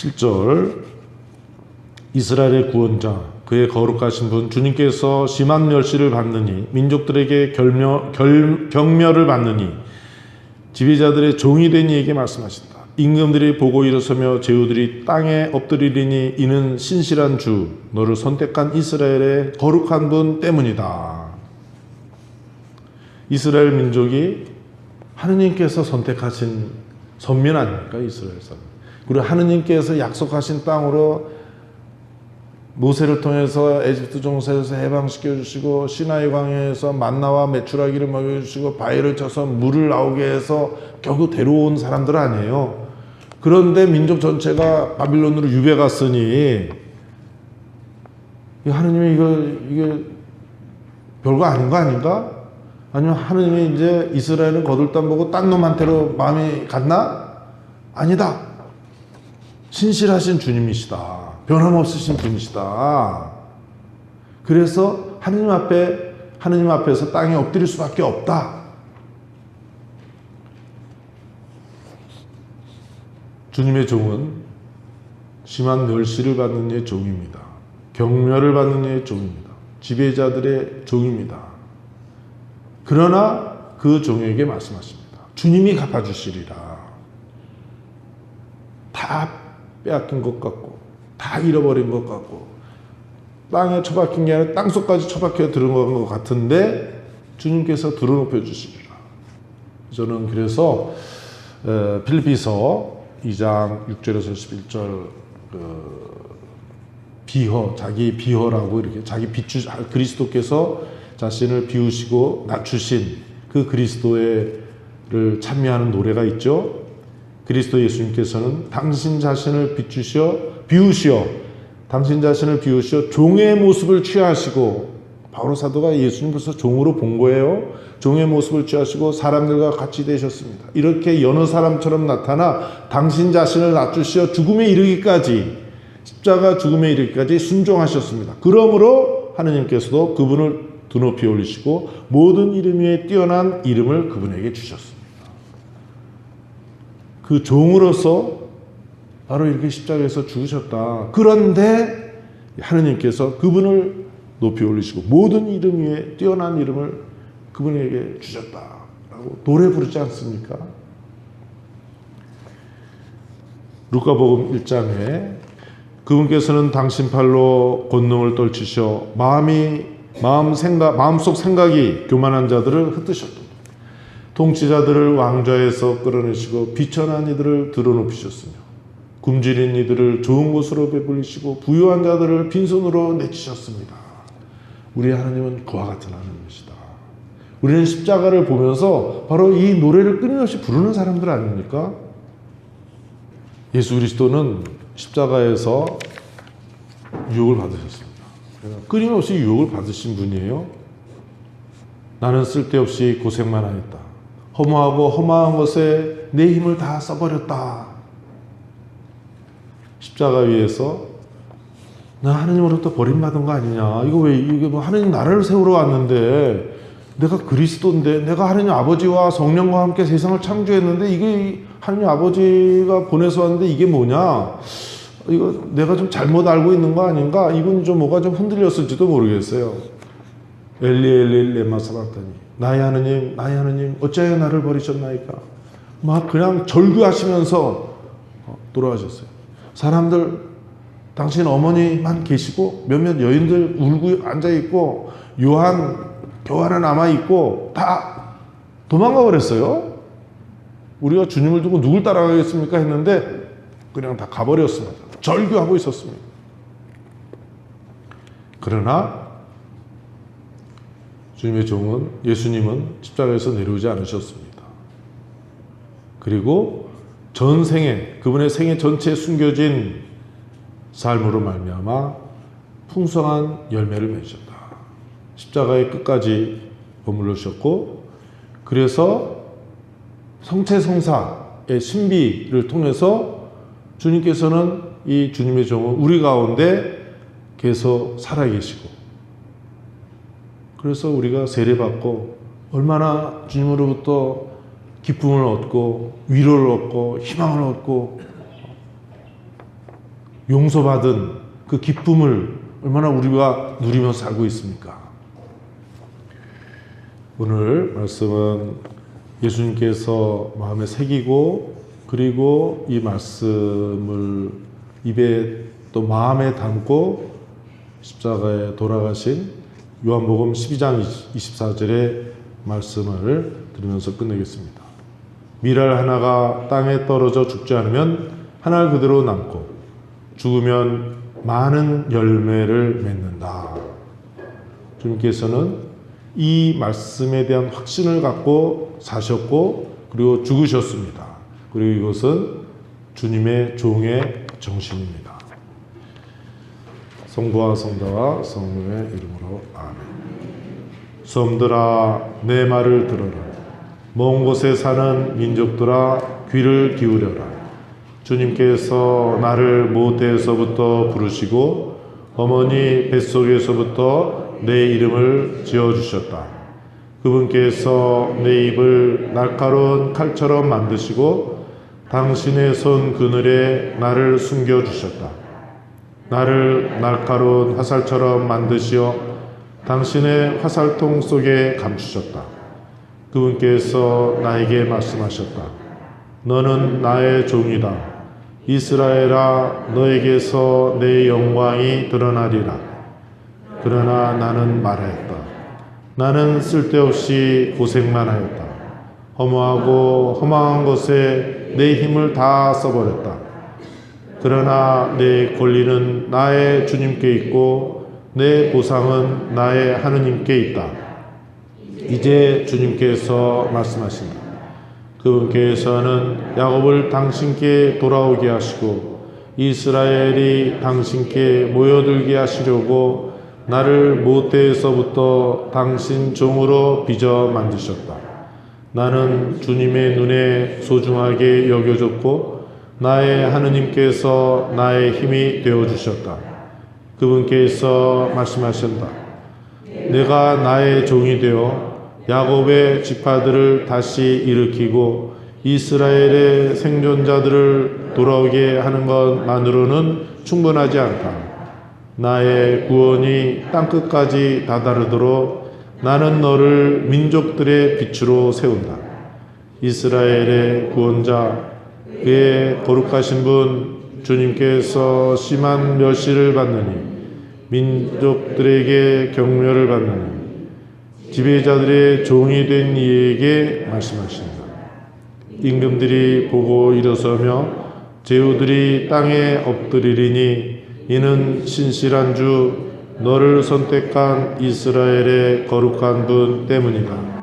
7절 이스라엘의 구원자 그의 거룩하신 분 주님께서 심한 멸시를 받느니 민족들에게 결며, 결, 경멸을 받느니 지배자들의 종이 된 이에게 말씀하신다. 임금들이 보고 일어서며 제후들이 땅에 엎드리리니 이는 신실한 주 너를 선택한 이스라엘의 거룩한 분 때문이다. 이스라엘 민족이 하느님께서 선택하신 선민 아닙니까 이스라엘 사람. 그리고 하느님께서 약속하신 땅으로 모세를 통해서 에집트 종사에서 해방시켜 주시고 시나이 광야에서 만나와 메추라기를 먹여 주시고 바위를 쳐서 물을 나오게 해서 겨우 데려온 사람들 아니에요. 그런데 민족 전체가 바빌론으로 유배 갔으니 이 하느님이 이거 이게 별거 아닌 거 아닌가? 아니면 하느님이 이제 이스라엘은 거들단 보고 딴 놈한테로 마음이 갔나? 아니다. 신실하신 주님이시다. 변함없으신 분이시다. 그래서 하느님 앞에 하느님 앞에서 땅에 엎드릴 수밖에 없다. 주님의 종은 심한 멸시를 받는 이의 종입니다. 경멸을 받는 이의 종입니다. 지배자들의 종입니다. 그러나 그 종에게 말씀하십니다. 주님이 갚아주시리라. 다 빼앗긴 것 같고, 다 잃어버린 것 같고, 땅에 처박힌 게 아니라 땅속까지 처박혀 들어간 것 같은데, 주님께서 들어눕혀 주시리라. 저는 그래서, 에, 필리피서 2장 6절에서 11절, 그, 비허, 자기 비허라고 이렇게 자기 비추, 그리스도께서 자신을 비우시고 낮추신 그 그리스도를 찬미하는 노래가 있죠. 그리스도 예수님께서는 당신 자신을 비추셔 비우시어 당신 자신을 비우시어 종의 모습을 취하시고 바로 사도가 예수님 벌써 종으로 본 거예요. 종의 모습을 취하시고 사람들과 같이 되셨습니다. 이렇게 여느 사람처럼 나타나 당신 자신을 낮추시어 죽음에 이르기까지 십자가 죽음에 이르기까지 순종하셨습니다. 그러므로 하느님께서도 그분을 두높이 올리시고 모든 이름 위에 뛰어난 이름을 그분에게 주셨습니다. 그 종으로서 바로 이렇게 십자가에서 죽으셨다. 그런데 하느님께서 그분을 높이 올리시고 모든 이름 위에 뛰어난 이름을 그분에게 주셨다 라고 노래 부르지 않습니까? 루카복음 1장에 그분께서는 당신 팔로 권능을 떨치셔 마음이 마음 생각 마음속 생각이 교만한 자들을 흩으셨다. 통치자들을 왕좌에서 끌어내시고 비천한 이들을 드러눕히셨으며 굶주린 이들을 좋은 곳으로 배불리시고 부유한 자들을 빈손으로 내치셨습니다. 우리 하나님은 그와 같은 하나님이시다. 우리는 십자가를 보면서 바로 이 노래를 끊임없이 부르는 사람들 아닙니까? 예수 그리스도는 십자가에서 유혹을 받으셨습니다. 끊임없이 유혹을 받으신 분이에요. 나는 쓸데없이 고생만 하였다. 허무하고 허망한 것에 내 힘을 다 써버렸다. 십자가 위에서 나 하느님으로부터 버림받은 거 아니냐. 이거 왜, 이게 뭐 하느님 나라를 세우러 왔는데 내가 그리스도인데 내가 하느님 아버지와 성령과 함께 세상을 창조했는데 이게 하느님 아버지가 보내서 왔는데 이게 뭐냐. 이거 내가 좀 잘못 알고 있는 거 아닌가? 이건 좀 뭐가 좀 흔들렸을지도 모르겠어요. 엘리 엘리 레마 사박다니 나의 하느님 나의 하느님 어찌하여 나를 버리셨나이까? 막 그냥 절규하시면서 돌아가셨어요. 사람들 당신 어머니만 계시고 몇몇 여인들 울고 앉아있고 요한 교환에 남아있고 다 도망가 버렸어요. 우리가 주님을 두고 누굴 따라가겠습니까? 했는데 그냥 다 가버렸습니다. 절규하고 있었습니다. 그러나 주님의 종은 예수님은 십자가에서 내려오지 않으셨습니다. 그리고 전 생에 그분의 생애 전체에 숨겨진 삶으로 말미암아 풍성한 열매를 맺으셨다. 십자가의 끝까지 머물러셨고 그래서 성체성사의 신비를 통해서 주님께서는 이 주님의 종은 우리 가운데 계속 살아계시고 그래서 우리가 세례받고 얼마나 주님으로부터 기쁨을 얻고 위로를 얻고 희망을 얻고 용서받은 그 기쁨을 얼마나 우리가 누리며 살고 있습니까? 오늘 말씀은 예수님께서 마음에 새기고 그리고 이 말씀을 입에 또 마음에 담고 십자가에 돌아가신 요한복음 12장 24절의 말씀을 들으면서 끝내겠습니다. 밀알 하나가 땅에 떨어져 죽지 않으면 하나 그대로 남고 죽으면 많은 열매를 맺는다. 주님께서는 이 말씀에 대한 확신을 갖고 사셨고 그리고 죽으셨습니다. 그리고 이것은 주님의 종의 정신입니다. 성부와 성자와 성령의 이름으로 아멘. 섬들아 내 말을 들어라. 먼 곳에 사는 민족들아 귀를 기울여라. 주님께서 나를 모태에서부터 부르시고 어머니 뱃속에서부터 내 이름을 지어주셨다. 그분께서 내 입을 날카로운 칼처럼 만드시고 당신의 손 그늘에 나를 숨겨주셨다. 나를 날카로운 화살처럼 만드시어 당신의 화살통 속에 감추셨다. 그분께서 나에게 말씀하셨다. 너는 나의 종이다. 이스라엘아, 너에게서 내 영광이 드러나리라. 그러나 나는 말하였다. 나는 쓸데없이 고생만 하였다. 허무하고 허망한 것에 내 힘을 다 써버렸다. 그러나 내 권리는 나의 주님께 있고 내 보상은 나의 하느님께 있다. 이제 주님께서 말씀하신다. 그분께서는 야곱을 당신께 돌아오게 하시고 이스라엘이 당신께 모여들게 하시려고 나를 모태에서부터 당신 종으로 빚어 만드셨다. 나는 주님의 눈에 소중하게 여겨졌고 나의 하느님께서 나의 힘이 되어 주셨다. 그분께서 말씀하신다. 내가 나의 종이 되어 야곱의 지파들을 다시 일으키고 이스라엘의 생존자들을 돌아오게 하는 것만으로는 충분하지 않다. 나의 구원이 땅끝까지 다다르도록 나는 너를 민족들의 빛으로 세운다. 이스라엘의 구원자, 그의 거룩하신 분 주님께서 심한 멸시를 받느니 민족들에게 경멸을 받느니 지배자들의 종이 된 이에게 말씀하신다. 임금들이 보고 일어서며 제후들이 땅에 엎드리리니 이는 신실한 주 너를 선택한 이스라엘의 거룩한 분 때문이다.